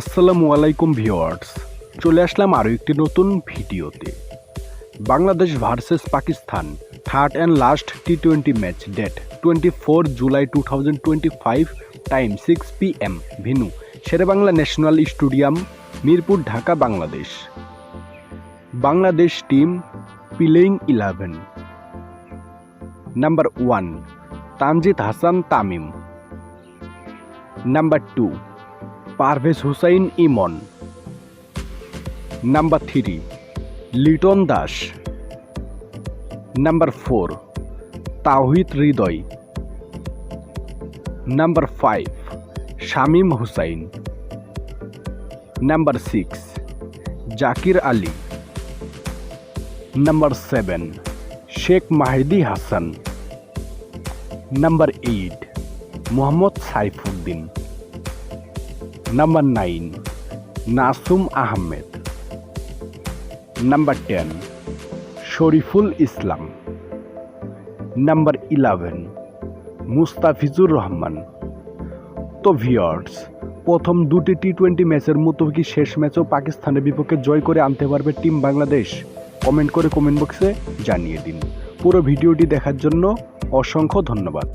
আসসালামু আলাইকুম ভিউয়ার্স। চলে আসলাম আরও একটি নতুন ভিডিওতে। Bangladesh versus Pakistan third and last T twenty match date twenty four July two thousand twenty five time six P M venue Sher-e-Bangla national stadium, Mirpur, Dhaka, Bangladesh. Bangladesh team playing eleven. Number one, Tanzid Hasan Tamim. Number two Parvez Hossain Emon. Number three Litton Das. Number four Towhid Hridoy. Number five Shamim Hossain. Number six Jaker Ali. Number seven Sheikh Mahedi Hasan. Number eight Mohammad Saifuddin. Number nine Nasum Ahmed number ten Shoriful Islam number eleven Mustafizur Rahman তো ভিওর্স প্রথম দুটি T twenty ম্যাচের মতো কি শেষ ম্যাচও পাকিস্তানের বিপক্ষে জয় করে আনতে পারবে টিম বাংলাদেশ কমেন্ট করে কমেন্ট বক্সে জানিয়ে দিন। পুরো ভিডিওটি দেখার জন্য অসংখ্য ধন্যবাদ।